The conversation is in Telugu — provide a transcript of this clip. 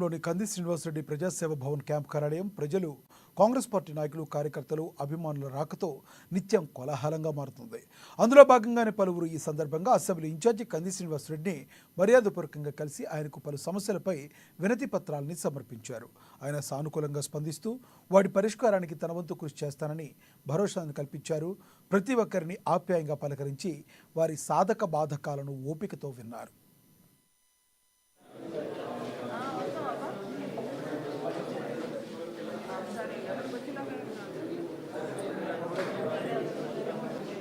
లోని కంది శ్రీనివాసరెడ్డి ప్రజాసేవ భవన్ క్యాంప్ కార్యాలయం ప్రజలు కాంగ్రెస్ పార్టీ నాయకులు కార్యకర్తలు అభిమానుల రాకతో నిత్యం కోలాహలంగా మారుతుంది. అందులో భాగంగానే పలువురు ఈ సందర్భంగా అసెంబ్లీ ఇన్ఛార్జి కంది శ్రీనివాసరెడ్డిని మర్యాదపూర్వకంగా కలిసి ఆయనకు పలు సమస్యలపై వినతి పత్రాలని సమర్పించారు. ఆయన సానుకూలంగా స్పందిస్తూ వాటి పరిష్కారానికి తన వంతు కృషి చేస్తానని భరోసాను కల్పించారు. ప్రతి ఒక్కరిని ఆప్యాయంగా పలకరించి వారి సాధక బాధకాలను ఓపికతో విన్నారు.